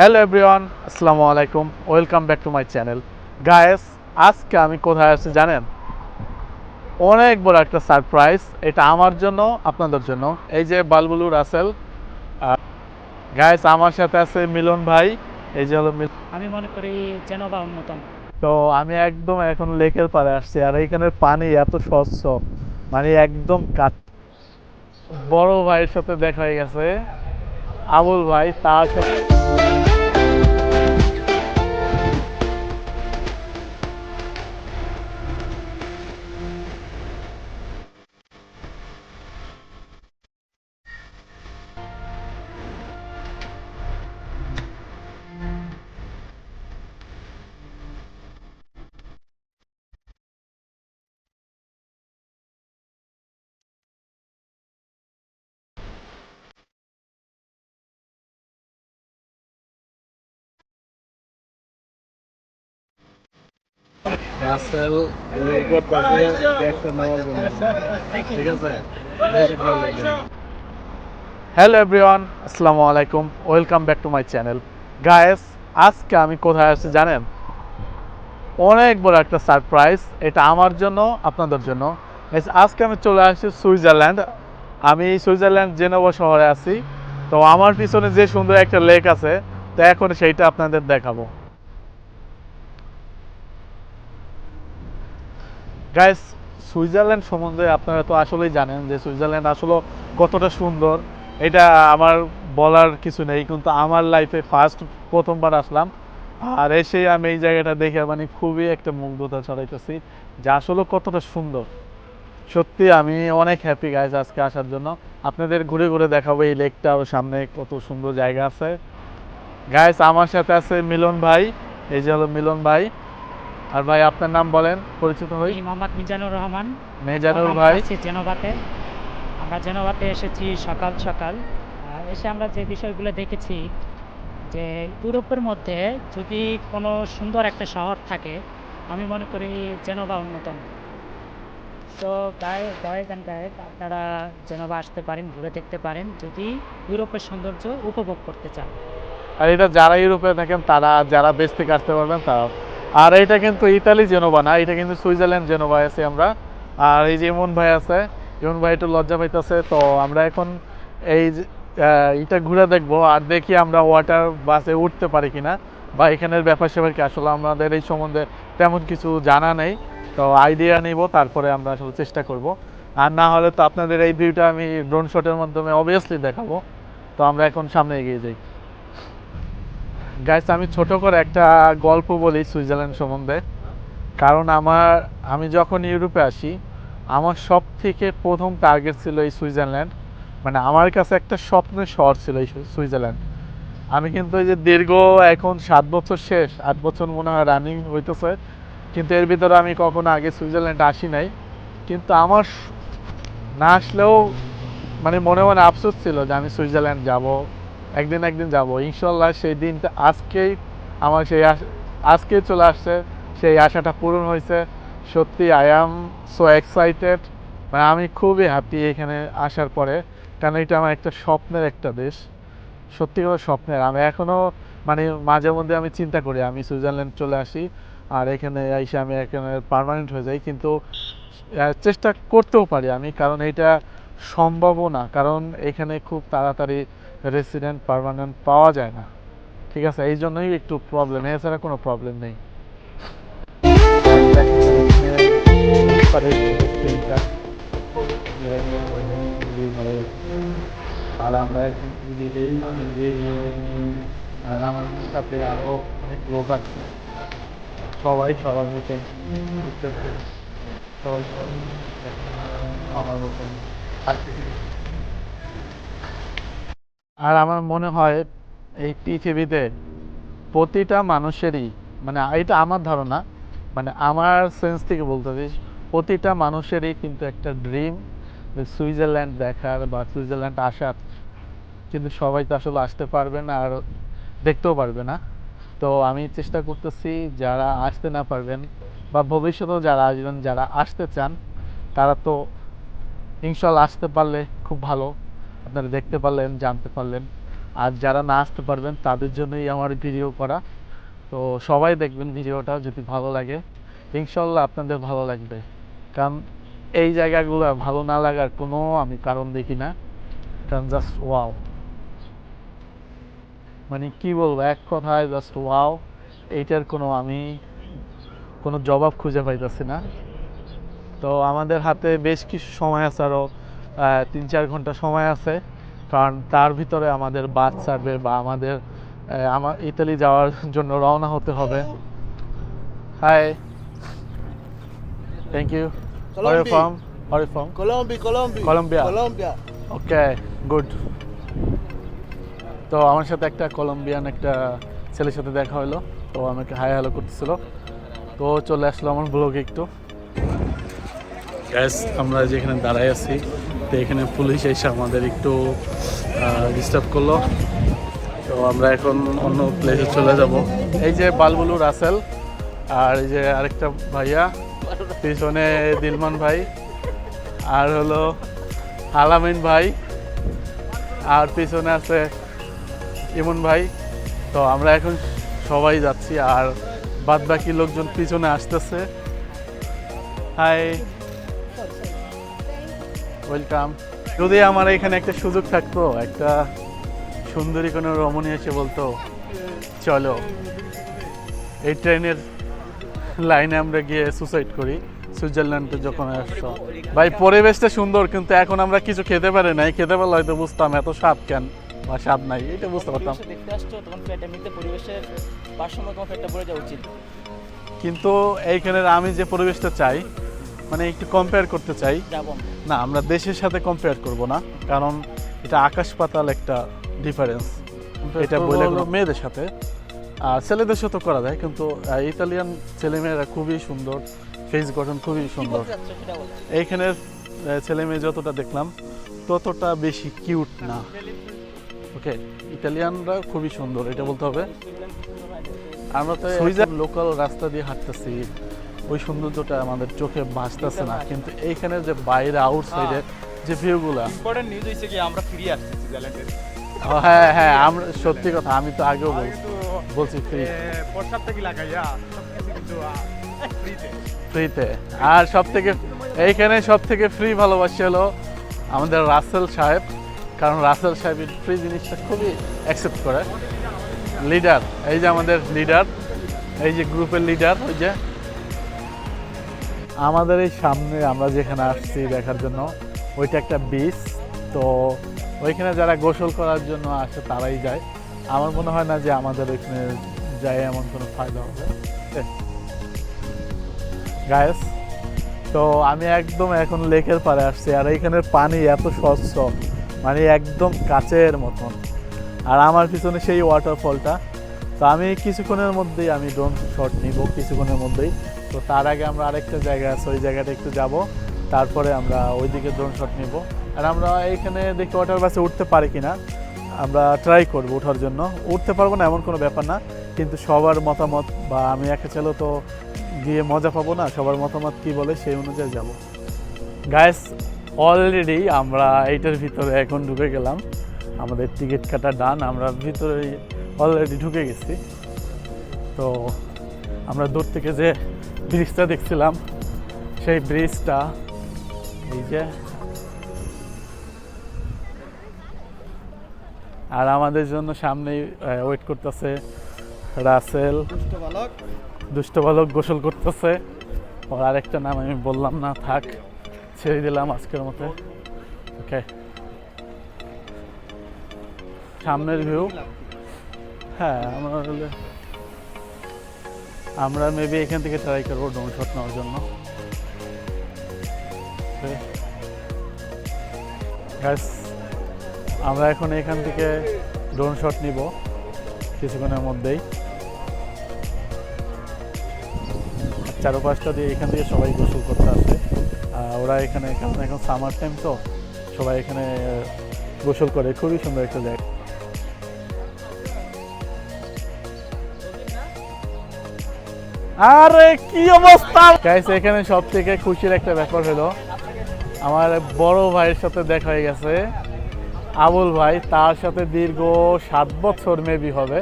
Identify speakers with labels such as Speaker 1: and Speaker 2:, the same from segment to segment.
Speaker 1: Hello everyone আসসালামু আলাইকুম welcome back to my channel guys আজকে আমি কোথায় আছি জানেন? অনেক বড় একটা সারপ্রাইজ এটা আমার জন্য আপনাদের জন্য। এই যে বালবুলু রাসেল গায়েস আমার সাথে আছে মিলন ভাই। এই যে হলো
Speaker 2: আমি মনে করি জেনোভা অন্যতম।
Speaker 1: তো আমি একদম এখন লেকের পাড়ে আসছি আর এইখানের পানি এত স্বচ্ছ মানে একদম কাট বড় ভাইয়ের সাথে দেখা হয়ে গেছে। আবুল ভাই তার রাসেল পাশে একটা নেওয়ার জন্য। ঠিক আছে? হ্যালো এভরিওয়ান আসসালামু আলাইকুম। Welcome back to my channel guys আজকে আমি কোথায় আছি জানেন? অনেক বড় একটা সারপ্রাইজ এটা আমার জন্য আপনাদের জন্য। আজকে আমি চলে আসছি সুইজারল্যান্ড। আমি সুইজারল্যান্ড জেনোভা শহরে আছি। তো আমার পিছনে যে সুন্দর একটা লেক আছে তো এখন সেইটা আপনাদের দেখাবো। গাইস সুইজারল্যান্ড সম্বন্ধে আপনারা তো আসলেই জানেন যে সুইজারল্যান্ড আসলে কতটা সুন্দর। এটা আমার বলার কিছু নেই, কিন্তু আমার লাইফে ফার্স্ট প্রথমবার আসলাম। আর এসে আমি এই জায়গাটা দেখে মানে খুবই একটা মুগ্ধতা ছড়াইতেছি যে আসলে কতটা সুন্দর। সত্যি আমি অনেক হ্যাপি গাইজ আজকে আসার জন্য। আপনাদের ঘুরে ঘুরে দেখাবো এই লেকটা আর সামনে কত সুন্দর জায়গা আছে। গাইজ আমার সাথে আছে মিলন ভাই। এই যে হলো মিলন ভাই। আর ভাই আপনার নাম বলেন পরিচিত হই।
Speaker 2: আমি মোহাম্মদ মিজানুর রহমান।
Speaker 1: মেজানুর ভাই।
Speaker 2: আছি জেনোভাতে। আমরা জেনোভাতে এসেছি সকাল সকাল। এসে আমরা যে বিষয়গুলো দেখেছি যে ইউরোপের মধ্যে যদি কোনো সুন্দর একটা শহর থাকে আমি মনে করি জেনোভা অন্যতম। তো গায়ে গায়ে গান গায়ে আপনারা জেনোভা আসতে পারেন ঘুরে দেখতে পারেন যদি ইউরোপের সৌন্দর্য উপভোগ করতে চান।
Speaker 1: আর এটা যারা ইউরোপে থাকেন তারা যারা বেশ থেকে আসতে পারবেন তারা আর এটা কিন্তু ইতালি জেনোভা না, এটা কিন্তু সুইজারল্যান্ড জেনোভা আছে আমরা। আর এই যে ইমন ভাই আছে, ইমন ভাই একটু লজ্জা পাইতেছে, তো আমরা এখন এই এটা ঘুরে দেখব আর দেখি আমরা ওয়াটার বাসে উঠতে পারি কিনা বা এখানের ব্যাপার স্যাপার কি। আসলে আমাদের এই সম্বন্ধে তেমন কিছু জানা নেই, তো আইডিয়া নিব, তারপরে আমরা আসলে চেষ্টা করব। আর না হলে তো আপনাদের এই ভিউটা আমি ড্রোন শটের মাধ্যমে অবভিয়াসলি দেখাবো। তো আমরা এখন সামনে এগিয়ে যাই। গাইস আমি ছোট করে একটা গল্প বলি সুইজারল্যান্ড সম্বন্ধে। কারণ আমার, আমি যখন ইউরোপে আসি, আমার সব থেকে প্রথম টার্গেট ছিল এই সুইজারল্যান্ড। মানে আমার কাছে একটা স্বপ্নের শহর ছিল এই সুইজারল্যান্ড। আমি কিন্তু এই যে দীর্ঘ এখন সাত বছর শেষ, আট বছর মনে হয় রানিং হইতেছে। কিন্তু এর ভিতরে আমি কখনো আগে সুইজারল্যান্ড আসি নাই। কিন্তু আমার না আসলেও মানে মনে মনে আফসোস ছিল যে আমি সুইজারল্যান্ড যাব। একদিন একদিন যাব। ইনশাল্লাহ সেই দিনটা আজকেই আমার সেই আজকেই চলে আসছে। সেই আশাটা পূরণ হয়েছে। সত্যি আই অ্যাম সো এক্সাইটেড মানে আমি খুবই হ্যাপি এখানে আসার পরে। কারণ এটা আমার একটা স্বপ্নের একটা দেশ। সত্যি কথা স্বপ্নের। আমি এখনও মানে মাঝে মধ্যে আমি চিন্তা করি, আমি সুইজারল্যান্ড চলে আসি আর এখানে এসে আমি এখানে পার্মানেন্ট হয়ে যাই। কিন্তু চেষ্টা করতেও পারি আমি। কারণ এটা সম্ভবও না। কারণ এখানে খুব তাড়াতাড়ি রেসিডেন্ট পার্মানেন্ট পাওয়া যায় না। ঠিক আছে? এই জন্যই একটু প্রবলেম এছাড়া কোনো প্রবলেম নেই। আর আমরা সবাই সবার মতো আমার মতন। আর আমার মনে হয় এই পৃথিবীতে প্রতিটা মানুষেরই মানে এটা আমার ধারণা মানে আমার সেন্স থেকে বলতে বলতেছি প্রতিটা মানুষেরই কিন্তু একটা ড্রিম সুইজারল্যান্ড দেখার বা সুইজারল্যান্ড আসার। কিন্তু সবাই তো আসলে আসতে পারবে না আর দেখতেও পারবে না। তো আমি চেষ্টা করতেছি যারা আসতে না পারবেন বা ভবিষ্যতেও যারা আসবেন, যারা আসতে চান, তারা তো ইনশাল্লাহ আসতে পারলে খুব ভালো। আপনারা দেখতে পারলেন, জানতে পারলেন। আর যারা না আসতে পারবেন, তাদের জন্যই আমার ভিডিও করা। তো সবাই দেখবেন ভিডিওটা যদি ভালো লাগে। ইনশাল্লাহ আপনাদের ভালো লাগবে। কারণ এই জায়গাগুলো ভালো না লাগার কোনো আমি কারণ দেখি না। কারণ জাস্ট ওয়াও মানে কি বলব, এক কথায় জাস্ট ওয়াও এইটার কোনো আমি কোনো জবাব খুঁজে পাইতেছি না। তো আমাদের হাতে বেশ কিছু সময় আছে আরও তিন চার ঘণ্টা সময় আছে কারণ তার ভিতরে আমাদের বাস ছাড়বে বা আমাদের আমার ইতালি যাওয়ার জন্য রওনা হতে হবে hi thank you Where from? Where you from?
Speaker 3: Colombia, Colombia.
Speaker 1: Colombia.
Speaker 3: Colombia.
Speaker 1: Okay good তো আমার সাথে একটা কলম্বিয়ান একটা ছেলের সাথে দেখা হলো তো আমাকে হাই হ্যালো করতেছিল তো চলে আসলো আমার ব্লগে একটু গ্যাস আমরা যেখানে দাঁড়াই আছি তো এখানে পুলিশ এসে আমাদের একটু ডিস্টার্ব করল। তো আমরা এখন অন্য প্লেসে চলে যাব। এই যে বালবুলু রাসেল আর এই যে আরেকটা ভাইয়া, পিছনে দিলমান ভাই আর হলো আলামিন ভাই আর পিছনে আছে ইমন ভাই। তো আমরা এখন সবাই যাচ্ছি আর বাদ বাকি লোকজন পিছনে আসতেছে। Hi welcome. যদি আমার এখানে একটা সুযোগ থাকতো একটা সুন্দরী কোনো রমণী এসে বলতো চলো এই ট্রেনের লাইনে আমরা গিয়ে সুসাইড করি সুইজারল্যান্ডে যখন আসছো। ভাই পরিবেশটা সুন্দর কিন্তু এখন আমরা কিছু খেতে পারি নাই। খেতে পারলে হয়তো বুঝতাম এত স্বাদ কেন বা স্বাদ নাই এটা বুঝতে পারতাম।
Speaker 4: দেখতে আসছো তখন পেট এমনিতে পরিবেশের ভারসাম্য তোমার পেটটা পড়ে যাওয়া উচিত।
Speaker 1: কিন্তু এইখানের আমি যে পরিবেশটা চাই মানে একটু কম্পেয়ার করতে চাই। না আমরা দেশের সাথে কম্পেয়ার করব না কারণ এটা আকাশ পাতাল একটা ডিফারেন্স এটা বলে মেয়েদের সাথে। আর ছেলেদের সাথে করা যায় কিন্তু ইতালিয়ান ছেলেমেয়েরা খুবই সুন্দর ফেস গঠন খুবই সুন্দর। এইখানের ছেলে মেয়ে যতটা দেখলাম ততটা বেশি কিউট না। ওকে ইতালিয়ানরা খুবই সুন্দর এটা বলতে হবে। আমরা তো সুইজার লোকাল রাস্তা দিয়ে হাঁটতেছি। ওই সৌন্দর্যটা আমাদের চোখে বাঁচতেছে না। কিন্তু এইখানে যে বাইরে আউটসাইডের যে ভিউগুলা
Speaker 5: ইম্পর্টেন্ট নিউজ হয়েছে কি আমরা ফিরে আসছি সুইজারল্যান্ডের
Speaker 1: হ্যাঁ হ্যাঁ আমরা সত্যি কথা আমি তো আগেও বলছি বলছি ফ্রি
Speaker 5: এ, থেকে লাগাইয়া কিন্তু ফ্রিতে
Speaker 1: আর সব থেকে এইখানে সব থেকে ফ্রি ভালোবাসি হলো আমাদের রাসেল সাহেব। কারণ রাসেল সাহেব ফ্রি জিনিসটা খুবই অ্যাকসেপ্ট করে। লিডার এই যে আমাদের লিডার এই যে গ্রুপের লিডার ওই যে আমাদের এই সামনে আমরা যেখানে আসছি দেখার জন্য, ওইটা একটা বিচ তো ওইখানে যারা গোসল করার জন্য আসে তারাই যায়। আমার মনে হয় না যে আমাদের ওইখানে যায় এমন কোনো ফায়দা হবে। গায়েস তো আমি একদম এখন লেকের পাড়ে আসছি, আর এইখানের পানি এত স্বচ্ছ মানে একদম কাচের মতন। আর আমার পিছনে সেই ওয়াটারফলটা তো আমি কিছুক্ষণের মধ্যেই আমি ড্রোন শট নিব, কিছুক্ষণের মধ্যেই। তো তার আগে আমরা আরেকটা জায়গা আছে, ওই জায়গাটা একটু যাব। তারপরে আমরা ওইদিকে ড্রোন শট নিব। আর আমরা এইখানে দেখি ওয়াটার বাসে উঠতে পারি কিনা। আমরা ট্রাই করব ওঠার জন্য। উঠতে পারব না, এমন কোনো ব্যাপার না। কিন্তু সবার মতামত বা আমি একা ছেলে তো গিয়ে মজা পাবো না, সবার মতামত কি বলে সেই অনুযায়ী যাব। গাইস অলরেডি আমরা এইটার ভিতরে এখন ঢুকে গেলাম। আমাদের টিকিট কাটা ডান আমরা ভিতরে অলরেডি ঢুকে গেছি। তো আমরা দূর থেকে যে ব্রিজটা দেখছিলাম সেই ব্রিজটা এই যে। আর আমাদের জন্য সামনেই ওয়েট করতেছে রাসেল।
Speaker 3: দুষ্ট বালক।
Speaker 1: গোসল করতেছে। ওর আরেকটা নাম আমি বললাম না থাক ছেড়ে দিলাম আজকের মতো। ওকে সামনের ভিউ হ্যাঁ আমরা আমরা মেবি এখান থেকে ট্রাই করব ডোন শট নেওয়ার জন্য. আমরা এখন এখান থেকে ড্রোন শট নিব কিছুক্ষণের মধ্যেই। চারপাশটা দিয়ে এখান থেকে সবাই গোসল করতে আসে। ওরা এখানে এখন সামার টাইম তো, সবাই এখানে গোসল করে। খুবই সুন্দর একটা জায়গা। আরে কি অবস্থা? গাইস এখানে সব থেকে খুশির একটা ব্যাপার হলো আমার বড় ভাইয়ের সাথে দেখা হয়ে গেছে। আবুল ভাই তার সাথে দীর্ঘ সাত বছর মেবি হবে।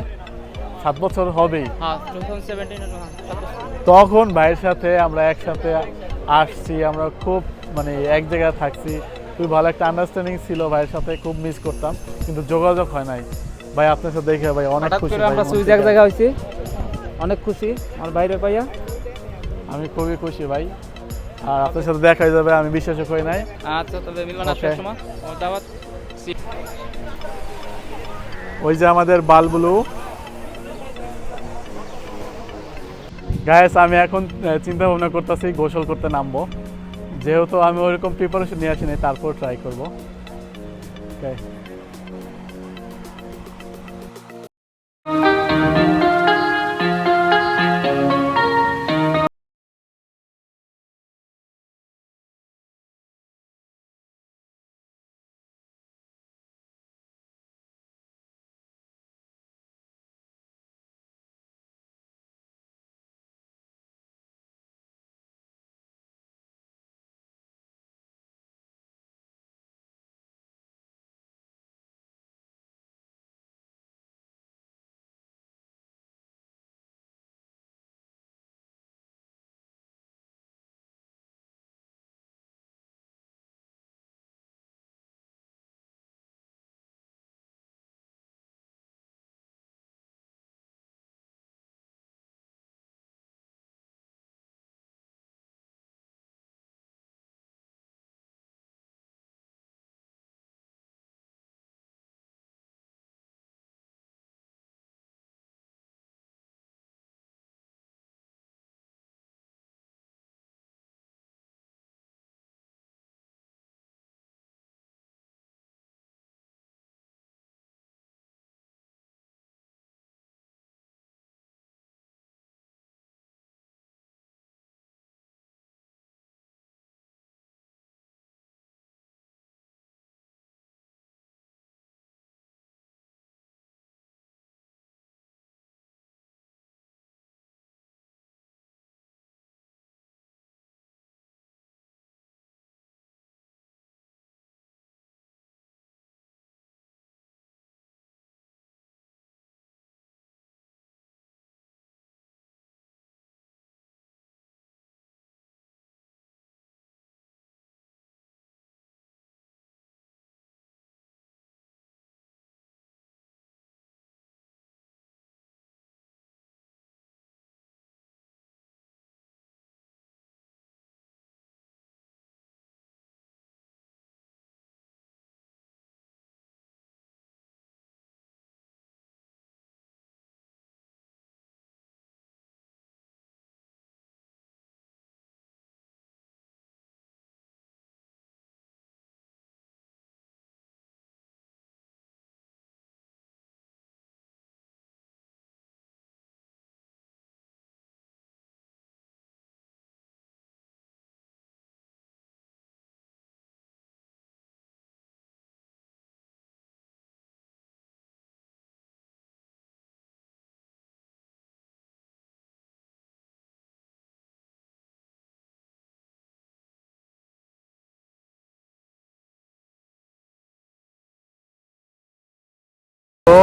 Speaker 1: সাত বছর হবেই।
Speaker 4: হ্যাঁ সেভেন্টিন
Speaker 1: তখন ভাইয়ের সাথে আমরা একসাথে আসছি আমরা খুব মানে এক জায়গায় থাকছি। খুব ভালো একটা আন্ডারস্ট্যান্ডিং ছিল ভাইয়ের সাথে খুব মিস করতাম। কিন্তু যোগাযোগ হয় নাই। ভাই আপনার সাথে দেখে ভাই অনেক খুশি
Speaker 3: আমরা সুইচ এক জায়গা হয়েছি। অনেক খুশি আমার বাইরে পাইয়া
Speaker 1: আমি খুবই খুশি ভাই। আর আপনার সাথে দেখা যাবে আমি বিশ্বাসও করি নাই।
Speaker 4: আচ্ছা তবে মিলন আসার সময়। দাওয়াত
Speaker 1: ওই যে আমাদের বালবুলু। গায়েস আমি এখন চিন্তা ভাবনা করতেছি গোসল করতে নামবো। যেহেতু আমি ওইরকম প্রিপারেশন নিয়ে আসিনি তারপর ট্রাই করব। Okay.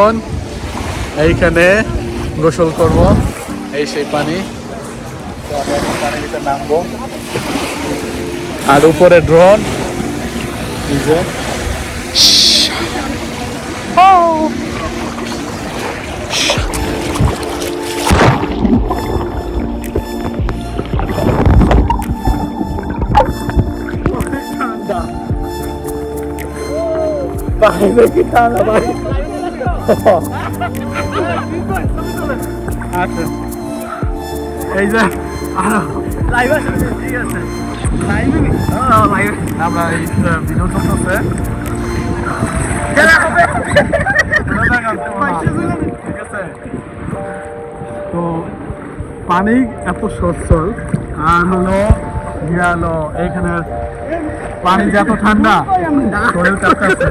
Speaker 1: এখন এইখানে গোসল করব। এই সেই পানি। আর উপরে ড্রোন। কি ঠান্ডা ভাই আচ্ছা এই যে
Speaker 5: লাইভ আছে ঠিক আছে। লাইভ লাইভ
Speaker 1: আমরা এই ভিডিও করতেছে ঠিক আছে। তো পানি এত সচ্ছল আর হলো ইয়া হলো এইখানে পানি যে এত ঠান্ডা শরীর কাঁপতেছে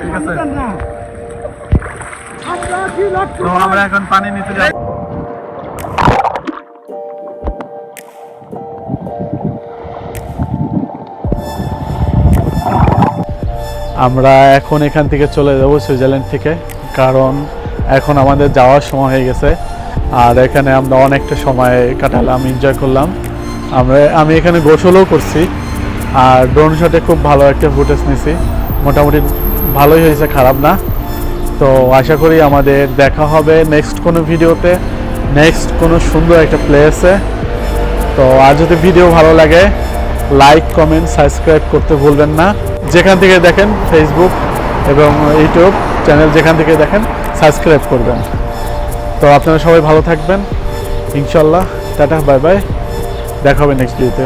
Speaker 1: ঠিক আছে? তো আমরা এখন পানি আমরা এখন এখান থেকে চলে যাব সুইজারল্যান্ড থেকে, কারণ এখন আমাদের যাওয়ার সময় হয়ে গেছে। আর এখানে আমরা অনেকটা সময় কাটালাম এনজয় করলাম। আমরা, আমি এখানে গোসলও করছি, আর ড্রোন শটে খুব ভালো একটা ফুটেজ নিছি। মোটামুটি ভালোই হয়েছে, খারাপ না। তো আশা করি আমাদের দেখা হবে নেক্সট কোনো ভিডিওতে নেক্সট কোনো সুন্দর একটা প্লেসে তো আর যদি ভিডিও ভালো লাগে লাইক কমেন্ট সাবস্ক্রাইব করতে ভুলবেন না। যেখান থেকে দেখেন ফেসবুক এবং ইউটিউব চ্যানেল যেখান থেকে দেখেন সাবস্ক্রাইব করবেন। তো আপনারা সবাই ভালো থাকবেন। ইনশাল্লাহ টাটা বাই বাই দেখা হবে নেক্সট ভিডিওতে